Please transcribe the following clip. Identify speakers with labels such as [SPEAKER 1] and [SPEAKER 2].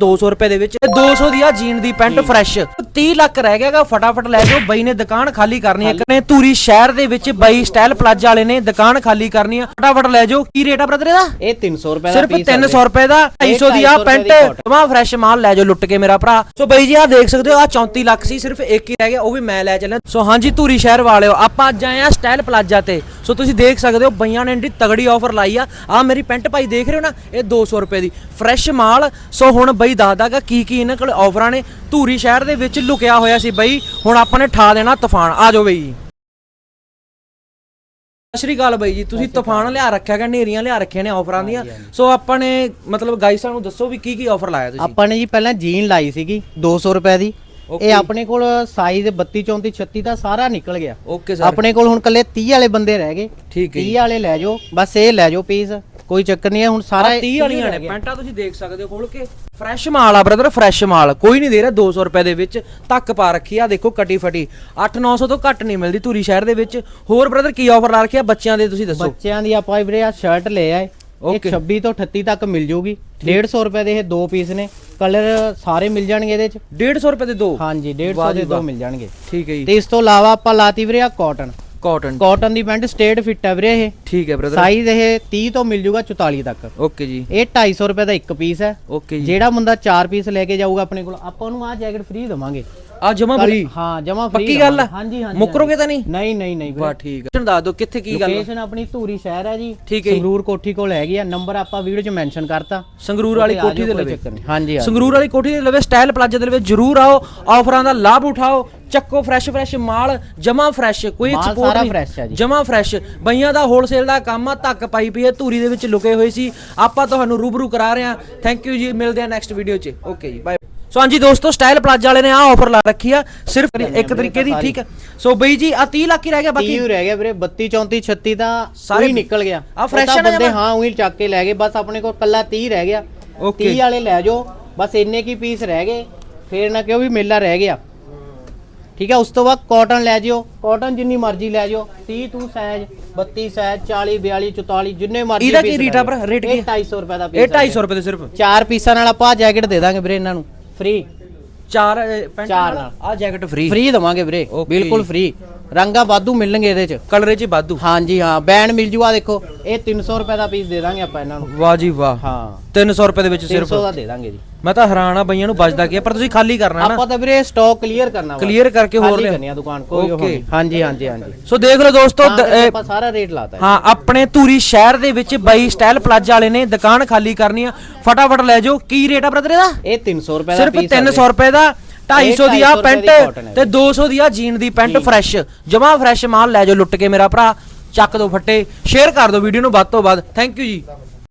[SPEAKER 1] 200 ਰੁਪਏ ਦੇ ਵਿੱਚ। ਇਹ 200 ਦੀ ਆ ਜੀਨ ਦੀ ਪੈਂਟ ਫਰੈਸ਼। 30 ਲੱਖ ਰਹਿ ਗਿਆਗਾ ਫਟਾਫਟ ਲੈ ਜਾਓ। ਬਾਈ ਨੇ ਦੁਕਾਨ ਖਾਲੀ ਕਰਨੀ ਹੈ। ਕਨੇ ਧੂਰੀ ਸ਼ਹਿਰ ਦੇ ਵਿੱਚ ਬਾਈ ਸਟਾਈਲ ਪਲਾਜ਼ਾ ਵਾਲੇ ਨੇ ਦੁਕਾਨ ਖਾਲੀ ਕਰਨੀ ਆ ਫਟਾਫਟ ਲੈ ਜਾਓ। ਕੀ ਰੇਟ ਆ ਬ੍ਰਦਰ ਇਹਦਾ?
[SPEAKER 2] ਇਹ 300 ਰੁਪਏ ਦਾ
[SPEAKER 1] ਸਿਰਫ
[SPEAKER 2] ਆ
[SPEAKER 1] 300 ਰੁਪਏ ਦਾ। 250 ਦੀ ਆ
[SPEAKER 2] 250
[SPEAKER 1] ਪੈਂਟ। ਜਮਾ ਫਰੈਸ਼ ਮਾਲ ਲੈ ਜਾਓ ਲੁੱਟ ਕੇ ਮੇਰਾ ਭਰਾ। ਸੋ ਬਾਈ ਜੀ ਆ ਦੇਖ ਸਕਦੇ ਹੋ ਆ 34 ਲੱਖ ਸੀ। ਸਿਰਫ ਇੱਕ ਹੀ ਰਹਿ ਗਿਆ ਉਹ ਵੀ ਮੈਂ ਲੈ ਚੱਲਿਆ। ਸੋ ਹਾਂਜੀ ਧੂਰੀ ਸ਼ਹਿਰ ਵਾਲਿਓ ਆਪਾਂ ਅੱਜ ਆਏ ਆ ਸਟਾਈਲ ਪਲਾਜ਼ਾ ਤੇ। ਸੋ ਤੁਸੀਂ ਦੇਖ ਸਕਦੇ ਹੋ ਬਈਆਂ ਨੇ ਇੰਨੀ ਤਗੜੀ ਆਫਰ ਲਾਈ ਆ। ਆ ਮੇਰੀ ਪੈਂਟ ਭਾਈ ਦੇਖ ਰਹੇ ਹੋ ਨਾ ਇਹ 200 ਰੁਪਏ ਦੀ। ਫਰੈਸ਼ ਮਾਲ। ਸੋ ਹੁਣ ਬਈ ਦੱਸਦਾਗਾ ਕੀ ਕੀ ਇਹਨਾਂ ਕੋਲ ਆਫਰਾਂ ਨੇ। ਧੂਰੀ ਸ਼ਹਿਰ ਦੇ ਵਿੱਚ ਲੁਕਿਆ ਹੋਇਆ ਸੀ ਬਈ। ਹੁਣ ਆਪਾਂ ਨੇ ਠਾ ਦੇਣਾ ਤੂਫਾਨ। ਆ ਜਾਓ ਬਈ। ਸਤਿ ਸ਼੍ਰੀ ਅਕਾਲ ਬਾਈ ਜੀ। ਤੁਸੀਂ ਤੂਫਾਨ ਲਿਆ ਰੱਖਿਆ ਹੈਗਾ ਨੇਰੀਆਂ ਲਿਆ ਰੱਖੀਆਂ ਨੇ ਆਫਰਾਂ ਦੀਆਂ। ਸੋ ਆਪਾਂ ਨੇ ਮਤਲਬ ਗਾਈਸਾਂ ਨੂੰ ਦੱਸੋ ਵੀ ਕੀ ਕੀ ਆਫਰ ਲਾਇਆ ਤੁਸੀਂ?
[SPEAKER 2] ਆਪਾਂ ਨੇ ਜੀ ਪਹਿਲਾਂ ਜੀਨ ਲਾਈ ਸੀਗੀ 200 ਰੁਪਏ ਦੀ। ਇਹ ਆਪਣੇ ਕੋਲ ਸਾਈਜ਼ 32 34 36 ਦਾ ਸਾਰਾ ਨਿਕਲ ਗਿਆ।
[SPEAKER 1] Okay sir.
[SPEAKER 2] ਆਪਣੇ ਕੋਲ ਹੁਣ ਕੱਲੇ 30 ਵਾਲੇ ਬੰਦੇ ਰਹਿ ਗਏ।
[SPEAKER 1] ਠੀਕ ਹੈ
[SPEAKER 2] 30 ਵਾਲੇ ਲੈ ਜਾਓ ਬਸ ਇਹ ਲੈ ਜਾਓ ਪੀਸ ਕੋਈ ਚੱਕਰ ਨਹੀਂ ਹੈ ਹੁਣ ਸਾਰਾ
[SPEAKER 1] 30 ਵਾਲੀਆਂ ਨੇ ਪੈਂਟਾਂ ਤੁਸੀਂ ਦੇਖ ਸਕਦੇ ਹੋ ਖੋਲ ਕੇ। ਫਰੈਸ਼ ਮਾਲ ਆ ਬ੍ਰਦਰ ਫਰੈਸ਼ ਮਾਲ। ਕੋਈ ਨਹੀਂ ਦੇ ਰਿਹਾ 200 ਰੁਪਏ ਦੇ ਵਿੱਚ ਤੱਕ ਪਾ ਰੱਖੀ ਆ ਦੇਖੋ ਕਟੀ ਫਟੀ। 8-900 ਤੋਂ ਘੱਟ ਨਹੀਂ ਮਿਲਦੀ ਧੂਰੀ ਸ਼ਹਿਰ ਦੇ ਵਿੱਚ। ਹੋਰ ਬ੍ਰਦਰ ਕੀ ਆਫਰ ਲਾ ਰੱਖਿਆ ਬੱਚਿਆਂ ਦੇ ਤੁਸੀਂ ਦੱਸੋ।
[SPEAKER 2] ਬੱਚਿਆਂ ਦੀ ਆਪਾਂ ਵੀਰੇ ਆ ਸ਼ਰਟ ਲੈ ਆਏ। ਇਹ
[SPEAKER 1] Okay.
[SPEAKER 2] 26 ਤੋਂ 38 ਤੱਕ ਮਿਲ ਜੂਗੀ। 150 ਰੁਪਏ ਦੇ ਇਹ ਦੋ ਪੀਸ ਨੇ। ਕਲਰ ਸਾਰੇ ਮਿਲ ਜਾਣਗੇ ਇਹਦੇ ਚ?
[SPEAKER 1] 150 ਰੁਪਏ ਦੇ ਦੋ?
[SPEAKER 2] ਹਾਂਜੀ 150
[SPEAKER 1] ਵਾਹ ਜੀ
[SPEAKER 2] ਦੇ ਦੋ। ਮਿਲ ਜਾਣਗੇ।
[SPEAKER 1] ਠੀਕ ਹੈ ਜੀ।
[SPEAKER 2] ਤੇ ਇਸ ਤੋਂ ਇਲਾਵਾ ਆਪਾਂ ਲਾਤੀ ਵੀਰੇ ਆ ਕਾਟਨ
[SPEAKER 1] ਕਾਟਨ
[SPEAKER 2] ਕਾਟਨ ਦੀ ਪੈਂਟ ਸਟੇਟ ਫਿੱਟ ਹੈ ਵੀਰੇ ਇਹ।
[SPEAKER 1] ਠੀਕ ਹੈ ਬ੍ਰਦਰ
[SPEAKER 2] ਸਾਈਜ਼ ਇਹ 30 ਤੋਂ ਮਿਲ ਜੂਗਾ 44 ਤੱਕ।
[SPEAKER 1] ਓਕੇ ਜੀ।
[SPEAKER 2] ਇਹ 250 ਰੁਪਏ ਦਾ ਇੱਕ ਪੀਸ ਹੈ।
[SPEAKER 1] ਓਕੇ ਜੀ।
[SPEAKER 2] ਜਿਹੜਾ ਬੰਦਾ 4 ਪੀਸ ਲੈ ਕੇ ਜਾਊਗਾ ਆਪਣੇ ਕੋਲ ਆਪਾਂ ਉਹਨੂੰ ਆ ਜੈਕਟ ਫ੍ਰੀ ਦਵਾਂਗੇ।
[SPEAKER 1] ਆ ਜਮਾ ਫਰੀ
[SPEAKER 2] ਹਾਂ ਜਮਾ ਫ੍ਰੀ
[SPEAKER 1] ਪੱਕੀ ਗੱਲ ਆ
[SPEAKER 2] ਹਾਂਜੀ ਹਾਂਜੀ
[SPEAKER 1] ਮੁੱਕਰੋਗੇ ਤਾਂ ਨਹੀਂ?
[SPEAKER 2] ਨਹੀਂ ਨਹੀਂ ਨਹੀਂ
[SPEAKER 1] ਵਾਹ ਠੀਕ ਹੈ। ਦੱਸ ਦਿਓ ਕਿੱਥੇ ਕੀ ਗੱਲ
[SPEAKER 2] ਲੋਕੇਸ਼ਨ ਆਪਣੀ ਧੂਰੀ ਸ਼ਹਿਰ ਹੈ ਜੀ।
[SPEAKER 1] ਠੀਕ ਹੈ ਜੀ।
[SPEAKER 2] ਸੰਗਰੂਰ ਕੋਠੀ ਕੋਲ ਹੈਗੀ ਆ। ਨੰਬਰ ਆਪਾਂ ਵੀਡੀਓ 'ਚ ਮੈਂਸ਼ਨ ਕਰਤਾ।
[SPEAKER 1] ਸੰਗਰੂਰ ਵਾਲੀ
[SPEAKER 2] ਉੱਥੇ ਆ
[SPEAKER 1] ਕੋਠੀ ਦੇ
[SPEAKER 2] ਜਾਓ, ਕੋਈ
[SPEAKER 1] ਲਵੇ।
[SPEAKER 2] ਚੱਕਰ ਨਹੀਂ। ਹਾਂਜੀ ਹਾਂਜੀ।
[SPEAKER 1] ਸੰਗਰੂਰ ਵਾਲੀ ਕੋਠੀ ਦੇ ਲਵੇ ਸਟਾਈਲ ਪਲਾਜ਼ਾ ਦੇ ਲਵੇ ਜਰੂਰ ਆਓ। ਆਫਰਾਂ ਦਾ ਲਾਭ ਉਠਾਓ। ਚੱਕੋ ਫਰੈਸ਼ ਫਰੈਸ਼ ਮਾਲ ਜਮਾ ਫਰੈਸ਼ ਕੋਈ
[SPEAKER 2] ਮਾਲ
[SPEAKER 1] ਐਕਸਪੋਰਟ
[SPEAKER 2] ਸਾਰਾ
[SPEAKER 1] ਨਹੀਂ।
[SPEAKER 2] fresh ਹੈ ਜੀ।
[SPEAKER 1] ਜਮਾ ਫਰੈਸ਼ ਬਈਆਂ ਦਾ ਹੋਲਸੇਲ ਦਾ ਕੰਮ ਆ ਧੱਕ ਪਾਈ ਪਈ ਹੈ ਧੂਰੀ ਦੇ ਵਿੱਚ ਲੁਕੇ ਹੋਏ ਸੀ। ਆਪਾਂ ਤੁਹਾਨੂੰ ਰੂਬਰੂ ਕਰਾ ਰਹੇ ਹਾਂ। ਥੈਂਕ ਯੂ ਜੀ ਮਿਲਦੇ ਆ ਨੈਕਸਟ ਵੀਡੀਓ 'ਚ। ਓਕੇ ਜੀ ਬਾਏ ਸੋ ਹਾਂਜੀ ਦੋਸਤੋ ਸਟਾਈਲ ਪਲਾਜ਼ਾ ਵਾਲੇ ਨੇ ਆ ਆਫਰ ਲਾ ਰੱਖੀ ਆ। ਸਿਰਫ ਇੱਕ ਤਰੀਕੇ ਦੀ ਠੀਕ ਹੈ ਸੋ ਬਈ ਜੀ ਆ 30 ਲੱਖ ਹੀ ਰਹਿ ਗਿਆ ਬਾਕੀ।
[SPEAKER 2] 30 ਰਹਿ ਗਿਆ ਵੀਰੇ 32 34 36 ਦਾ
[SPEAKER 1] ਸਾਰੇ
[SPEAKER 2] ਸਾਰੇ ਨਿਕਲ ਗਿਆ।
[SPEAKER 1] ਆਹ
[SPEAKER 2] ਉਹ
[SPEAKER 1] fresh
[SPEAKER 2] ਤਾਂ
[SPEAKER 1] ਆ ਨਾ
[SPEAKER 2] ਬੰਦੇ
[SPEAKER 1] ਜਮਾਂ?
[SPEAKER 2] ਹਾਂ ਉਹੀ ਚੱਕ ਕੇ ਲੈ ਗਏ ਬਸ ਆਪਣੇ ਕੋਲ ਕੱਲਾ 30 ਰਹਿ ਗਿਆ।
[SPEAKER 1] Okay.
[SPEAKER 2] 30 ਵਾਲੇ ਲੈ ਜਾਓ ਬਸ ਇੰਨੇ ਕੀ ਪੀਸ ਰਹਿ ਗਏ। ਫੇਰ ਨਾ ਕਿਉਂ ਵੀ ਮੇਲਾ ਰਹਿ ਗਿਆ। ਠੀਕ ਹੈ ਉਸ ਤੋਂ ਬਾਅਦ ਕਾਟਨ ਲੈ ਜਿਓ। ਕਾਟਨ ਜਿੰਨੀ ਮਰਜ਼ੀ ਲੈ ਜਿਓ। 30 ਤੂੰ ਸਾਈਜ਼ 32 ਸਾਈਜ਼ 40 42 44 ਜਿੰਨੇ ਮਰਜ਼ੀ
[SPEAKER 1] ਇਹਦਾ ਕੀ rate ਆ?
[SPEAKER 2] ਜਿਓ।
[SPEAKER 1] rate ਕੀ
[SPEAKER 2] ਇਹ 250 ਰੁਪਏ ਦਾ
[SPEAKER 1] ਇਹ
[SPEAKER 2] ਪੀਸ
[SPEAKER 1] 250 ਰੁਪਏ ਦੇ ਸਿਰਫ।
[SPEAKER 2] ਚਾਰ ਪੀਸਾਂ ਨਾਲ ਆਪਾਂ ਜੈਕਟ ਦੇ ਦਾਂਗੇ ਵੀਰੇ ਇਹਨਾਂ ਨੂੰ। ਫ੍ਰੀ
[SPEAKER 1] ਚਾਰ ਪੈਂਟ
[SPEAKER 2] ਚਾਰ
[SPEAKER 1] ਨਾਲ। ਆ ਜੈਕਟ ਫ੍ਰੀ
[SPEAKER 2] ਫ੍ਰੀ ਦਵਾਂਗੇ ਵੀਰੇ. ਬਿਲਕੁਲ ਫ੍ਰੀ ਰੰਗਾ ਵਾਧੂ ਮਿਲਣਗੇ ਇਹਦੇ ਚ।
[SPEAKER 1] ਕਲਰ 'ਚ ਵਾਧੂ।
[SPEAKER 2] ਹਾਂਜੀ ਹਾਂ। ਬੈਂਡ ਮਿਲ ਜੂਗਾ ਦੇਖੋ ਇਹ 300 ਰੁਪਏ ਦਾ ਪੀਸ ਦੇ ਦਾਂਗੇ ਆਪਾਂ ਇਹਨਾਂ ਨੂੰ।
[SPEAKER 1] ਵਾਹ ਜੀ ਵਾਹ।
[SPEAKER 2] ਹਾਂ।
[SPEAKER 1] 300 ਰੁਪਏ ਦੇ ਵਿੱਚ ਸਿਰਫ।
[SPEAKER 2] 300 ਦਾ ਦੇ ਦਾਂਗੇ ਜੀ।
[SPEAKER 1] ਮੈਂ ਤਾਂ ਹੈਰਾਨ ਆ ਬਈਆਂ ਨੂੰ ਬਚਦਾ ਕੀ ਆ, ਪਰ ਤੁਸੀਂ ਖਾਲੀ ਕਰਨਾ ਨਾ।
[SPEAKER 2] ਆਪਾਂ ਤਾਂ ਵੀਰੇ ਸਟਾਕ ਕਲੀਅਰ ਕਰਨਾ ਵਾ।
[SPEAKER 1] ਕਲੀਅਰ ਕਰਕੇ ਹੋਰ ਲਿਆ।
[SPEAKER 2] ਕਰਨੀ ਆ ਦੁਕਾਨ ਕੋਈ ਉਹ
[SPEAKER 1] Okay.
[SPEAKER 2] ਨਹੀਂ। ਹਾਂਜੀ ਹਾਂਜੀ ਹਾਂਜੀ।
[SPEAKER 1] ਸੋ ਦੇਖ ਲਓ ਦੋਸਤੋ
[SPEAKER 2] ਤਾਂ
[SPEAKER 1] ਦ-
[SPEAKER 2] ਕਰਕੇ
[SPEAKER 1] ਇਹ-
[SPEAKER 2] ਆਪਾਂ ਸਾਰਾ ਰੇਟ ਲਾਤਾ ਹੈ
[SPEAKER 1] ਹਾਂ ਆਪਣੇ ਧੂਰੀ ਸ਼ਹਿਰ ਦੇ ਵਿੱਚ ਬਾਈ ਸਟਾਈਲ ਪਲਾਜ਼ਾ ਵਾਲੇ ਨੇ ਦੁਕਾਨ ਖਾਲੀ ਕਰਨੀ ਆ। ਫਟਾਫਟ ਲੈ ਜਾਓ। ਕੀ ਰੇਟ ਆ ਬ੍ਰਦਰ ਇਹਦਾ?
[SPEAKER 2] ਇਹ 300 ਰੁਪਏ ਦਾ
[SPEAKER 1] ਸਿਰਫ
[SPEAKER 2] ਪੀਸ
[SPEAKER 1] 300 ਰੁਪਏ ਦਾ। 250 ਦੀ ਆ
[SPEAKER 2] 250
[SPEAKER 1] ਪੈਂਟ
[SPEAKER 2] ਦੀ
[SPEAKER 1] ਤੇ 200 ਦੀ ਆ ਜੀਨ ਦੀ ਪੈਂਟ ਫਰੈਸ਼ ਜਮਾ ਫਰੈਸ਼ ਮਾਲ ਲੈ ਜਾਓ ਲੁੱਟ ਕੇ ਮੇਰਾ ਭਰਾ ਚੱਕ ਦੋ ਫੱਟੇ ਸ਼ੇਅਰ ਕਰ ਦਿਓ ਵੀਡੀਓ ਨੂੰ ਵੱਧ ਤੋਂ ਵੱਧ। ਥੈਂਕ ਯੂ ਜੀ।